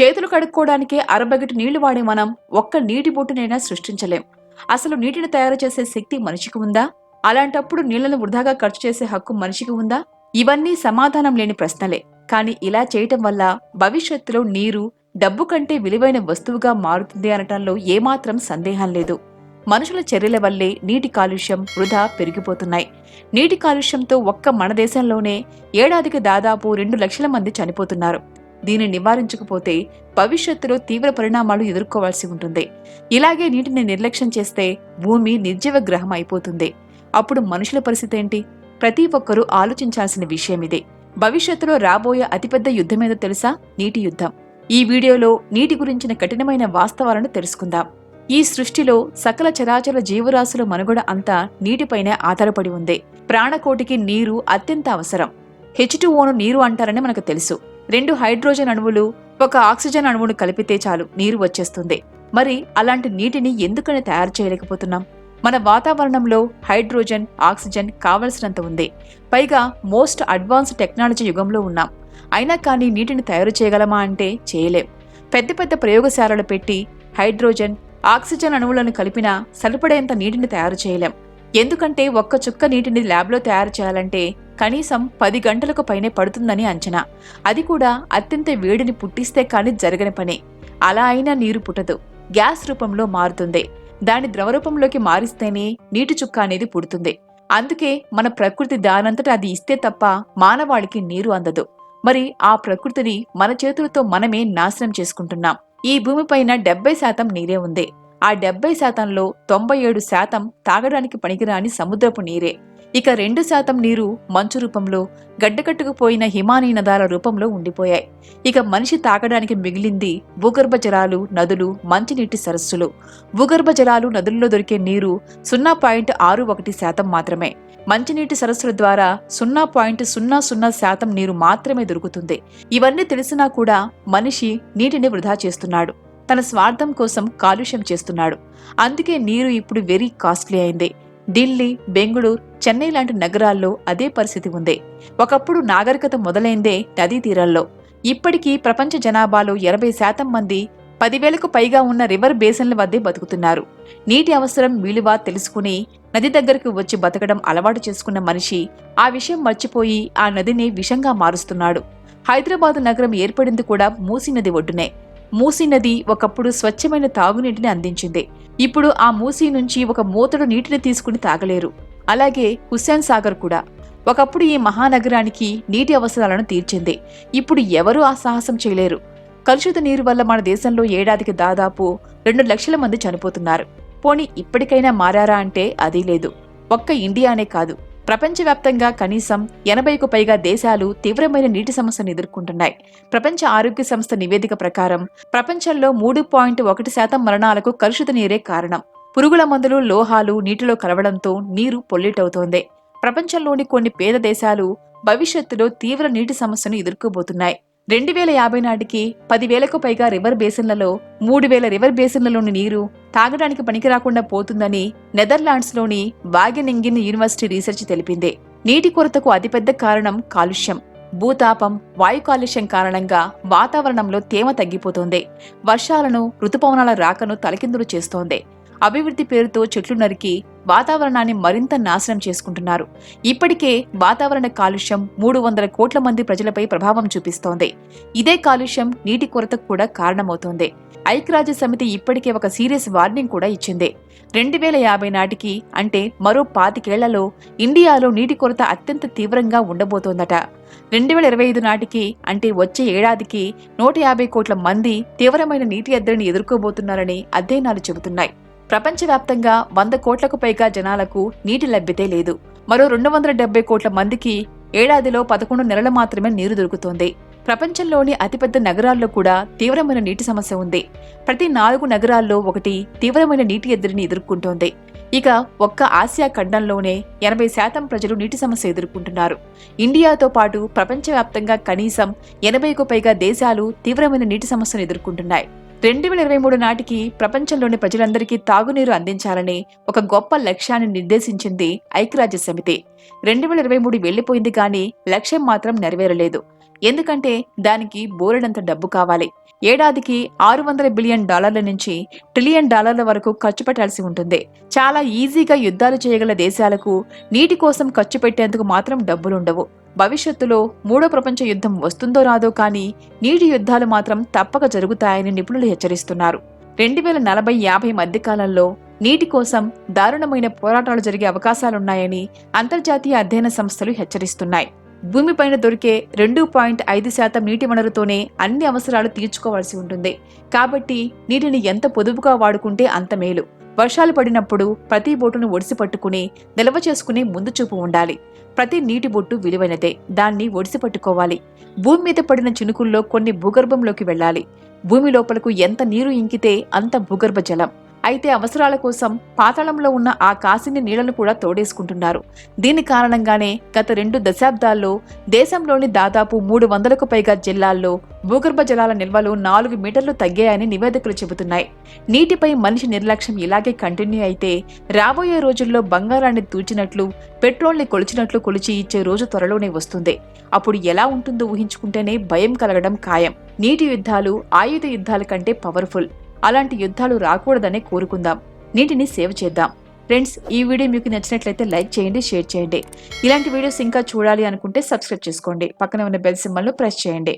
చేతులు కడుక్కోవడానికే అరబగటి నీళ్ళు వాడే మనం ఒక్క నీటి బొట్టునైనా సృష్టించలేం. అసలు నీటిని తయారు చేసే శక్తి మనిషికి ఉందా? అలాంటప్పుడు నీళ్ళను వృధాగా ఖర్చు చేసే హక్కు మనిషికి ఉందా? ఇవన్నీ సమాధానం లేని ప్రశ్నలే. కానీ ఇలా చేయటం వల్ల భవిష్యత్తులో నీరు డబ్బు కంటే విలువైన వస్తువుగా మారుతుంది అనటంలో ఏమాత్రం సందేహం లేదు. మనుషుల చర్యల వల్లే నీటి కాలుష్యం వృధా పెరిగిపోతున్నాయి. నీటి కాలుష్యంతో ఒక్క మన దేశంలోనే ఏడాదికి దాదాపు రెండు లక్షల మంది చనిపోతున్నారు. దీన్ని నివారించకపోతే భవిష్యత్తులో తీవ్ర పరిణామాలు ఎదుర్కోవాల్సి ఉంటుంది. ఇలాగే నీటిని నిర్లక్ష్యం చేస్తే భూమి నిర్జీవ గ్రహం అయిపోతుంది. అప్పుడు మనుషుల పరిస్థితి ఏంటి? ప్రతి ఒక్కరూ ఆలోచించాల్సిన విషయం ఇదే. భవిష్యత్తులో రాబోయే అతిపెద్ద యుద్ధమేదో తెలుసా? నీటి యుద్ధం. ఈ వీడియోలో నీటి గురించిన కఠినమైన వాస్తవాలను తెలుసుకుందాం. ఈ సృష్టిలో సకల చరాచర జీవరాశుల మనుగడ అంతా నీటిపైనే ఆధారపడి ఉంది. ప్రాణకోటికి నీరు అత్యంత అవసరం. హెచ్ ఓను నీరు అంటారని మనకు తెలుసు. రెండు హైడ్రోజన్ అణువులు ఒక ఆక్సిజన్ అణువును కలిపితే చాలు నీరు వచ్చేస్తుంది. మరి అలాంటి నీటిని ఎందుకని తయారు చేయలేకపోతున్నాం? మన వాతావరణంలో హైడ్రోజన్ ఆక్సిజన్ కావలసినంత ఉంది. పైగా మోస్ట్ అడ్వాన్స్ టెక్నాలజీ యుగంలో ఉన్నాం. అయినా కానీ నీటిని తయారు చేయగలమా అంటే చేయలేం. పెద్ద పెద్ద ప్రయోగశాలలు పెట్టి హైడ్రోజన్ ఆక్సిజన్ అణువులను కలిపినా సరిపడేంత నీటిని తయారు చేయలేం. ఎందుకంటే ఒక్క చుక్క నీటిని ల్యాబ్లో తయారు చేయాలంటే కనీసం పది గంటలకు పైనే పడుతుందని అంచనా. అది కూడా అత్యంత వేడిని పుట్టిస్తే కానీ జరగని పని. అలా అయినా నీరు పుట్టదు. గ్యాస్ రూపంలో మారుతుంది. దాని ద్రవరూపంలోకి మారిస్తేనే నీటి చుక్క అనేది పుడుతుంది. అందుకే మన ప్రకృతి దానంతట అది ఇస్తే తప్ప మానవాళికి నీరు అందదు. మరి ఆ ప్రకృతిని మన చేతులతో మనమే నాశనం చేసుకుంటున్నాం. ఈ భూమిపైన డెబ్బై శాతం నీరే ఉంది. ఆ డెబ్బై శాతంలో తొంభై ఏడు శాతం తాగడానికి పనికిరాని సముద్రపు నీరే. ఇక రెండు శాతం నీరు మంచు రూపంలో గడ్డకట్టుకుపోయిన హిమానీ నదాల రూపంలో ఉండిపోయాయి. ఇక మనిషి తాగడానికి మిగిలింది భూగర్భ జలాలు నదులు మంచినీటి సరస్సులు. భూగర్భ జలాలు నదుల్లో దొరికే నీరు సున్నా పాయింట్ ఆరు ఒకటి శాతం మాత్రమే. మంచినీటి సరస్సుల ద్వారా సున్నా పాయింట్ సున్నా సున్నా శాతం నీరు మాత్రమే దొరుకుతుంది. ఇవన్నీ తెలిసినా కూడా మనిషి నీటిని వృధా చేస్తున్నాడు. తన స్వార్థం కోసం కాలుష్యం చేస్తున్నాడు. అందుకే నీరు ఇప్పుడు వెరీ కాస్ట్లీ అయింది. ఢిల్లీ బెంగళూరు చెన్నై లాంటి నగరాల్లో అదే పరిస్థితి ఉంది. ఒకప్పుడు నాగరికత మొదలైందే నదీ తీరాల్లో. ఇప్పటికీ ప్రపంచ జనాభాలో ఎనభై శాతం మంది పదివేలకు పైగా ఉన్న రివర్ బేసిన్ల వద్దే బతుకుతున్నారు. నీటి అవసరం వీలువా తెలుసుకుని నది దగ్గరకు వచ్చి బతకడం అలవాటు చేసుకున్న మనిషి ఆ విషయం మర్చిపోయి ఆ నదిని విషంగా మారుస్తున్నాడు. హైదరాబాదు నగరం ఏర్పడింది కూడా మూసీ నది ఒడ్డునే. మూసీ నది ఒకప్పుడు స్వచ్ఛమైన తాగునీటిని అందించింది. ఇప్పుడు ఆ మూసీ నుంచి ఒక మూతడు నీటిని తీసుకుని తాగలేరు. అలాగే హుస్సేన్ సాగర్ కూడా. ఒకప్పుడు ఈ మహానగరానికి నీటి అవసరాలను తీర్చింది. ఇప్పుడు ఎవరూ ఆ సాహసం చేయలేరు. కలుషిత నీరు వల్ల మన దేశంలో ఏడాదికి దాదాపు రెండు లక్షల మంది చనిపోతున్నారు. పోనీ ఇప్పటికైనా మారారా అంటే అదీ లేదు. ఒక్క ఇండియానే కాదు. ప్రపంచవ్యాప్తంగా కనీసం ఎనభైకు పైగా దేశాలు తీవ్రమైన నీటి సమస్యను ఎదుర్కొంటున్నాయి. ప్రపంచ ఆరోగ్య సంస్థ నివేదిక ప్రకారం ప్రపంచంలో మూడు పాయింట్ ఒకటి శాతం మరణాలకు కలుషిత నీరే కారణం. పురుగుల మందులు లోహాలు నీటిలో కలవడంతో నీరు పొల్యూట్ అవుతోంది ప్రపంచంలోని కొన్ని పేద దేశాలు భవిష్యత్తులో తీవ్ర నీటి సమస్యను ఎదుర్కోబోతున్నాయి. రెండు వేల యాభై నాటికి పదివేలకు పైగా రివర్ బేసిన్లలో మూడు వేల రివర్ బేసిన్లలోని నీరు తాగడానికి పనికిరాకుండా పోతుందని నెదర్లాండ్స్లోని వాగెనింగిన్ యూనివర్సిటీ రీసెర్చ్ తెలిపింది. నీటి కొరతకు అతిపెద్ద కారణం కాలుష్యం. భూతాపం వాయు కాలుష్యం కారణంగా వాతావరణంలో తేమ తగ్గిపోతోంది. వర్షాలను ఋతుపవనాల రాకను తలకిందులు చేస్తోంది. అభివృద్ధి పేరుతో చెట్లు నరికి వాతావరణాన్ని మరింత నాశనం చేసుకుంటున్నారు. ఇప్పటికే వాతావరణ కాలుష్యం మూడు వందల కోట్ల మంది ప్రజలపై ప్రభావం చూపిస్తోంది. ఇదే కాలుష్యం నీటి కొరతకు కూడా కారణమవుతోంది. ఐక్యరాజ్య సమితి ఇప్పటికే ఒక సీరియస్ వార్నింగ్ కూడా ఇచ్చింది. రెండు వేల యాభై నాటికి అంటే మరో పాతికేళ్ళలో ఇండియాలో నీటి కొరత అత్యంత తీవ్రంగా ఉండబోతోందట. రెండు వేల ఇరవై ఐదు నాటికి అంటే వచ్చే ఏడాదికి నూట యాభై కోట్ల మంది తీవ్రమైన నీటి ఎద్దడిని ఎదుర్కోబోతున్నారని అధ్యయనాలు చెబుతున్నాయి. ప్రపంచవ్యాప్తంగా వంద కోట్లకు పైగా జనాలకు నీటి లభ్యతే లేదు. మరో రెండు వందల డెబ్బై కోట్ల మందికి ఏడాదిలో పదకొండు నెలలు మాత్రమే నీరు దొరుకుతోంది. ప్రపంచంలోని అతిపెద్ద నగరాల్లో కూడా తీవ్రమైన నీటి సమస్య ఉంది. ప్రతి నాలుగు నగరాల్లో ఒకటి తీవ్రమైన నీటి ఎద్దడిని ఎదుర్కొంటోంది. ఇక ఒక్క ఆసియా ఖండంలోనే ఎనభై శాతం ప్రజలు నీటి సమస్య ఎదుర్కొంటున్నారు. ఇండియాతో పాటు ప్రపంచవ్యాప్తంగా కనీసం ఎనభైకు పైగా దేశాలు తీవ్రమైన నీటి సమస్యను ఎదుర్కొంటున్నాయి. రెండు వేల ఇరవై మూడు నాటికి ప్రపంచంలోని ప్రజలందరికీ తాగునీరు అందించాలని ఒక గొప్ప లక్ష్యాన్ని నిర్దేశించింది ఐక్యరాజ్య సమితి రెండు వేల ఇరవై మూడు వెళ్ళిపోయింది కానీ లక్ష్యం మాత్రం నెరవేరలేదు. ఎందుకంటే దానికి బోలెడంత డబ్బు కావాలి. ఏడాదికి ఆరు వందల బిలియన్ డాలర్ల నుంచి ట్రిలియన్ డాలర్ల వరకు ఖర్చు పెట్టాల్సి ఉంటుంది. చాలా ఈజీగా యుద్ధాలు చేయగల దేశాలకు నీటి కోసం ఖర్చు పెట్టేందుకు మాత్రం డబ్బులుండవు. భవిష్యత్తులో మూడో ప్రపంచ యుద్ధం వస్తుందో రాదో కానీ నీటి యుద్ధాలు మాత్రం తప్పక జరుగుతాయని నిపుణులు హెచ్చరిస్తున్నారు. రెండు వేల నలభై యాభై మధ్య కాలంలో నీటి కోసం దారుణమైన పోరాటాలు జరిగే అవకాశాలున్నాయని అంతర్జాతీయ అధ్యయన సంస్థలు హెచ్చరిస్తున్నాయి. భూమిపైన దొరికే రెండు పాయింట్ ఐదు శాతం నీటి వనరుతోనే అన్ని అవసరాలు తీర్చుకోవాల్సి ఉంటుంది. కాబట్టి నీటిని ఎంత పొదుపుగా వాడుకుంటే అంత మేలు. వర్షాలు పడినప్పుడు ప్రతి బోటును ఒడిసి పట్టుకుని నిల్వ చేసుకునే ముందు చూపు ఉండాలి. ప్రతి నీటి బొట్టు విలువైనదే. దాన్ని ఒడిసి పట్టుకోవాలి. భూమి మీద పడిన చినుకుల్లో కొన్ని భూగర్భంలోకి వెళ్ళాలి. భూమి లోపలకు ఎంత నీరు ఇంకితే అంత భూగర్భ జలం. అయితే అవసరాల కోసం పాతాళంలో ఉన్న ఆ కాసిని నీళ్ళను కూడా తోడేసుకుంటున్నారు. దీని కారణంగానే గత రెండు దశాబ్దాల్లో దేశంలోని దాదాపు మూడు వందలకు పైగా జిల్లాల్లో భూగర్భ జలాల నిల్వలు నాలుగు మీటర్లు తగ్గాయని నివేదికలు చెబుతున్నాయి. నీటిపై మనిషి నిర్లక్ష్యం ఇలాగే కంటిన్యూ అయితే రాబోయే రోజుల్లో బంగారాన్ని తూచినట్లు పెట్రోల్ని కొలిచినట్లు కొలిచి ఇచ్చే రోజు త్వరలోనే వస్తుంది. అప్పుడు ఎలా ఉంటుందో ఊహించుకుంటేనే భయం కలగడం ఖాయం. నీటి యుద్ధాలు ఆయుధ యుద్ధాల కంటే పవర్ఫుల్. అలాంటి యుద్ధాలు రాకూడదనే కోరుకుందాం. నీటిని సేవ్ చేద్దాం. ఫ్రెండ్స్ ఈ వీడియో మీకు నచ్చినట్లయితే లైక్ చేయండి షేర్ చేయండి. ఇలాంటి వీడియోస్ ఇంకా చూడాలి అనుకుంటే సబ్స్క్రైబ్ చేసుకోండి. పక్కన ఉన్న బెల్ సింబల్ను ప్రెస్ చేయండి.